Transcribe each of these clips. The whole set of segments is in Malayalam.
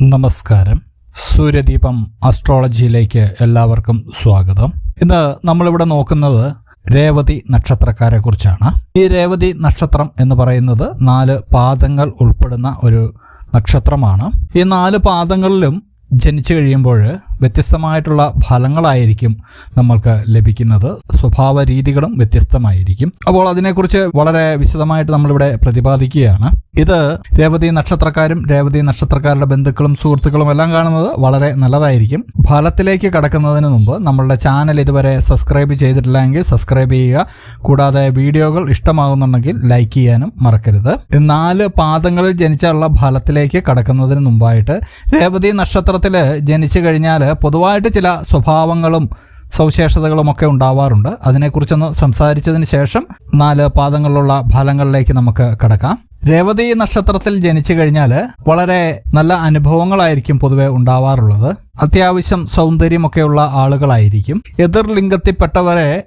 നമസ്കാരം. സൂര്യദീപം അസ്ട്രോളജിയിലേക്ക് എല്ലാവർക്കും സ്വാഗതം. ഇന്ന് നമ്മളിവിടെ നോക്കുന്നത് രേവതി നക്ഷത്രക്കാരെ കുറിച്ചാണ്. ഈ രേവതി നക്ഷത്രം എന്ന് പറയുന്നത് നാല് പാദങ്ങൾ ഉൾപ്പെടുന്ന ഒരു നക്ഷത്രമാണ്. ഈ നാല് പാദങ്ങളിലും ജനിച്ചു കഴിയുമ്പോൾ വ്യത്യസ്തമായിട്ടുള്ള ഫലങ്ങളായിരിക്കും നമ്മൾക്ക് ലഭിക്കുന്നത്. സ്വഭാവ രീതികളും വ്യത്യസ്തമായിരിക്കും. അപ്പോൾ അതിനെക്കുറിച്ച് വളരെ വിശദമായിട്ട് നമ്മളിവിടെ പ്രതിപാദിക്കുകയാണ്. ഇത് രേവതി നക്ഷത്രക്കാരും രേവതി നക്ഷത്രക്കാരുടെ ബന്ധുക്കളും സുഹൃത്തുക്കളും എല്ലാം കാണുന്നത് വളരെ നല്ലതായിരിക്കും. ഫലത്തിലേക്ക് കടക്കുന്നതിന് മുമ്പ് നമ്മളുടെ ചാനൽ ഇതുവരെ സബ്സ്ക്രൈബ് ചെയ്തിട്ടില്ലെങ്കിൽ സബ്സ്ക്രൈബ് ചെയ്യുക. കൂടാതെ വീഡിയോകൾ ഇഷ്ടമാകുന്നുണ്ടെങ്കിൽ ലൈക്ക് ചെയ്യാനും മറക്കരുത്. നാല് പാദങ്ങളിൽ ജനിച്ചുള്ള ഫലത്തിലേക്ക് കടക്കുന്നതിന് മുമ്പായിട്ട് രേവതി നക്ഷത്രത്തിൽ ജനിച്ചു കഴിഞ്ഞാൽ പൊതുവായിട്ട് ചില സ്വഭാവങ്ങളും സവിശേഷതകളും ഒക്കെ ഉണ്ടാവാറുണ്ട്. അതിനെക്കുറിച്ചൊന്ന് സംസാരിച്ചതിന് ശേഷം നാല് പാദങ്ങളിലുള്ള ഫലങ്ങളിലേക്ക് നമുക്ക് കടക്കാം. രേവതി നക്ഷത്രത്തിൽ ജനിച്ചു കഴിഞ്ഞാൽ വളരെ നല്ല അനുഭവങ്ങളായിരിക്കും പൊതുവെ ഉണ്ടാവാറുള്ളത്. അത്യാവശ്യം സൗന്ദര്യമൊക്കെയുള്ള ആളുകളായിരിക്കും. എതിർ ലിംഗത്തിൽപ്പെട്ടവരെ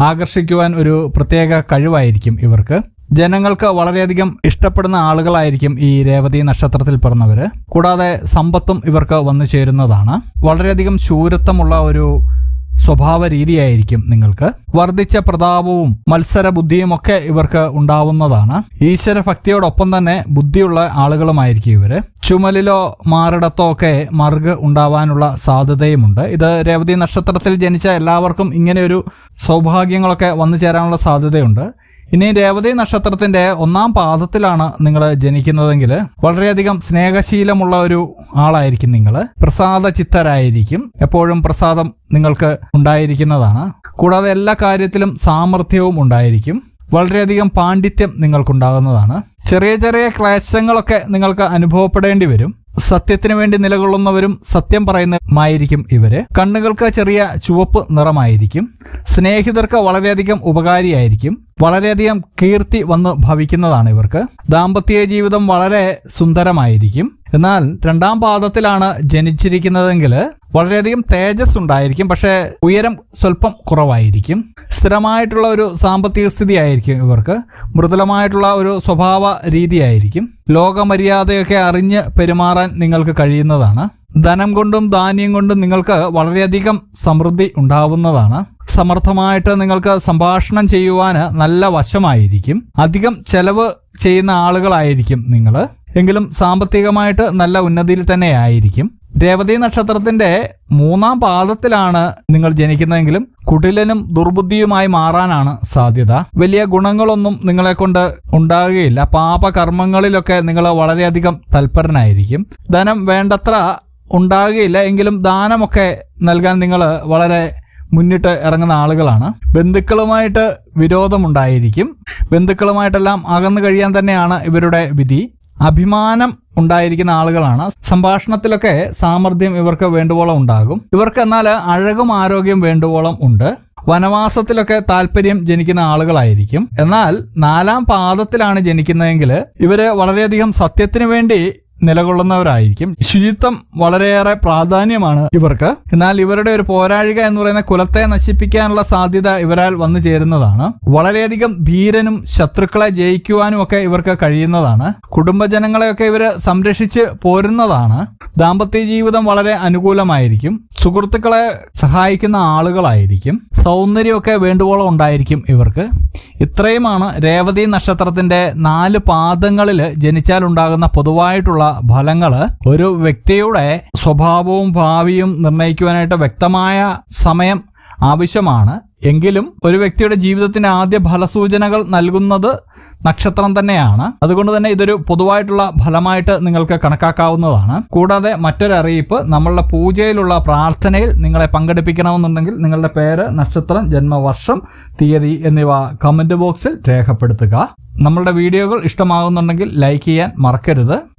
ആകർഷിക്കുവാൻ ഒരു പ്രത്യേക കഴിവായിരിക്കും ഇവർക്ക്. ജനങ്ങൾക്ക് വളരെയധികം ഇഷ്ടപ്പെടുന്ന ആളുകളായിരിക്കും ഈ രേവതി നക്ഷത്രത്തിൽ പിറന്നവർ കൂടാതെ സമ്പത്തും ഇവർക്ക് വന്നു ചേരുന്നതാണ്. വളരെയധികം ശൂരത്വമുള്ള ഒരു സ്വഭാവ രീതിയായിരിക്കും നിങ്ങൾക്ക്. വർദ്ധിച്ച പ്രതാപവും മത്സര ബുദ്ധിയുമൊക്കെ ഇവർക്ക് ഉണ്ടാവുന്നതാണ്. ഈശ്വര ഭക്തിയോടൊപ്പം തന്നെ ബുദ്ധിയുള്ള ആളുകളുമായിരിക്കും ഇവർ. ചുമലിലോ മാറിടത്തോ ഒക്കെ മറുക് ഉണ്ടാവാനുള്ള സാധ്യതയുമുണ്ട്. ഇത് രേവതി നക്ഷത്രത്തിൽ ജനിച്ച എല്ലാവർക്കും ഇങ്ങനെയൊരു സൗഭാഗ്യങ്ങളൊക്കെ വന്നു ചേരാനുള്ള സാധ്യതയുണ്ട്. ഇനി രേവതി നക്ഷത്രത്തിന്റെ ഒന്നാം പാദത്തിലാണ് നിങ്ങൾ ജനിക്കുന്നതെങ്കിൽ വളരെയധികം സ്നേഹശീലമുള്ള ഒരു ആളായിരിക്കും നിങ്ങൾ പ്രസാദ ചിത്തരായിരിക്കും. എപ്പോഴും പ്രസാദം നിങ്ങൾക്ക് ഉണ്ടായിരിക്കുന്നതാണ്. കൂടാതെ എല്ലാ കാര്യത്തിലും സാമർഥ്യവും ഉണ്ടായിരിക്കും. വളരെയധികം പാണ്ഡിത്യം നിങ്ങൾക്കുണ്ടാകുന്നതാണ്. ചെറിയ ചെറിയ ക്ലേശങ്ങളൊക്കെ നിങ്ങൾക്ക് അനുഭവപ്പെടേണ്ടി വരും. സത്യത്തിന് വേണ്ടി നിലകൊള്ളുന്നവരും സത്യം പറയുന്നതുമായിരിക്കും ഇവർ. കണ്ണുകൾക്ക് ചെറിയ ചുവപ്പ് നിറമായിരിക്കും. സ്നേഹിതർക്ക് വളരെയധികം ഉപകാരിയായിരിക്കും. വളരെയധികം കീർത്തി വന്ന് ഭവിക്കുന്നതാണ് ഇവർക്ക്. ദാമ്പത്യ ജീവിതം വളരെ സുന്ദരമായിരിക്കും. എന്നാൽ രണ്ടാം പാദത്തിലാണ് ജനിച്ചിരിക്കുന്നതെങ്കിൽ വളരെയധികം തേജസ് ഉണ്ടായിരിക്കും പക്ഷേ ഉയരം സ്വല്പം കുറവായിരിക്കും. സ്ഥിരമായിട്ടുള്ള ഒരു സാമ്പത്തിക സ്ഥിതി ആയിരിക്കും ഇവർക്ക്. മൃദുലമായിട്ടുള്ള ഒരു സ്വഭാവ രീതിയായിരിക്കും. ലോകമര്യാദയൊക്കെ അറിഞ്ഞ് പെരുമാറാൻ നിങ്ങൾക്ക് കഴിയുന്നതാണ്. ധനം കൊണ്ടും ധാന്യം കൊണ്ടും നിങ്ങൾക്ക് വളരെയധികം സമൃദ്ധി ഉണ്ടാവുന്നതാണ്. സമർത്ഥമായിട്ട് നിങ്ങൾക്ക് സംഭാഷണം ചെയ്യുവാൻ നല്ല വശമായിരിക്കും. അധികം ചെലവ് ചെയ്യുന്ന ആളുകളായിരിക്കും നിങ്ങൾ എങ്കിലും സാമ്പത്തികമായിട്ട് നല്ല ഉന്നതിയിൽ തന്നെ ആയിരിക്കും. രേവതി നക്ഷത്രത്തിന്റെ മൂന്നാം പാദത്തിലാണ് നിങ്ങൾ ജനിക്കുന്നതെങ്കിലും കുടിലനും ദുർബുദ്ധിയുമായി മാറാനാണ് സാധ്യത. വലിയ ഗുണങ്ങളൊന്നും നിങ്ങളെ കൊണ്ട് ഉണ്ടാകുകയില്ല. പാപകർമ്മങ്ങളിലൊക്കെ നിങ്ങൾ വളരെയധികം തൽപരനായിരിക്കും. ധനം വേണ്ടത്ര ഉണ്ടാകുകയില്ല. എങ്കിലും ദാനമൊക്കെ നൽകാൻ നിങ്ങൾ വളരെ മുന്നിട്ട് ഇറങ്ങുന്ന ആളുകളാണ്. ബന്ധുക്കളുമായിട്ട് വിരോധമുണ്ടായിരിക്കും. ബന്ധുക്കളുമായിട്ടെല്ലാം അകന്നു കഴിയാൻ തന്നെയാണ് ഇവരുടെ വിധി. അഭിമാനം ഉണ്ടായിരിക്കുന്ന ആളുകളാണ്. സംഭാഷണത്തിലൊക്കെ സാമർഥ്യം ഇവർക്ക് വേണ്ടുവോളം ഉണ്ടാകും. ഇവർക്ക് എന്നാൽ അഴകും ആരോഗ്യം വേണ്ടുവോളം ഉണ്ട്. വനവാസത്തിലൊക്കെ താല്പര്യം ജനിക്കുന്ന ആളുകളായിരിക്കും. എന്നാൽ നാലാം പാദത്തിലാണ് ജനിക്കുന്നതെങ്കിൽ ഇവർ വളരെയധികം സത്യത്തിന് വേണ്ടി നിലകൊള്ളുന്നവരായിരിക്കും. ശുചിത്വം വളരെയേറെ പ്രാധാന്യമാണ് ഇവർക്ക്. എന്നാൽ ഇവരുടെ ഒരു പോരാഴിക എന്ന് പറയുന്ന കുലത്തെ നശിപ്പിക്കാനുള്ള സാധ്യത ഇവരാൽ വന്നു ചേരുന്നതാണ്. വളരെയധികം ധീരനും ശത്രുക്കളെ ജയിക്കുവാനും ഒക്കെ ഇവർക്ക് കഴിയുന്നതാണ്. കുടുംബജനങ്ങളെയൊക്കെ ഇവർ സംരക്ഷിച്ച് പോരുന്നതാണ്. ദാമ്പത്യ ജീവിതം വളരെ അനുകൂലമായിരിക്കും. സുഹൃത്തുക്കളെ സഹായിക്കുന്ന ആളുകളായിരിക്കും. സൗന്ദര്യമൊക്കെ വേണ്ടുവോളം ഉണ്ടായിരിക്കും ഇവർക്ക്. ഇത്രയുമാണ് രേവതി നക്ഷത്രത്തിന്റെ നാല് പാദങ്ങളിൽ ജനിച്ചാൽ ഉണ്ടാകുന്ന പൊതുവായിട്ടുള്ള ഫലങ്ങൾ ഒരു വ്യക്തിയുടെ സ്വഭാവവും ഭാവിയും നിർണയിക്കുവാനായിട്ട് വ്യക്തമായ സമയം ആവശ്യമാണ്. എങ്കിലും ഒരു വ്യക്തിയുടെ ജീവിതത്തിന്റെ ആദ്യ ഫലസൂചനകൾ നൽകുന്നത് നക്ഷത്രം തന്നെയാണ്. അതുകൊണ്ട് തന്നെ ഇതൊരു പൊതുവായിട്ടുള്ള ഫലമായിട്ട് നിങ്ങൾക്ക് കണക്കാക്കാവുന്നതാണ്. കൂടാതെ മറ്റൊരറിയിപ്പ് നമ്മളുടെ പൂജയിലുള്ള പ്രാർത്ഥനയിൽ നിങ്ങളെ പങ്കെടുപ്പിക്കണമെന്നുണ്ടെങ്കിൽ നിങ്ങളുടെ പേര് നക്ഷത്രം ജന്മവർഷം തീയതി എന്നിവ കമന്റ് ബോക്സിൽ രേഖപ്പെടുത്തുക. നമ്മളുടെ വീഡിയോകൾ ഇഷ്ടമാകുന്നുണ്ടെങ്കിൽ ലൈക്ക് ചെയ്യാൻ മറക്കരുത്.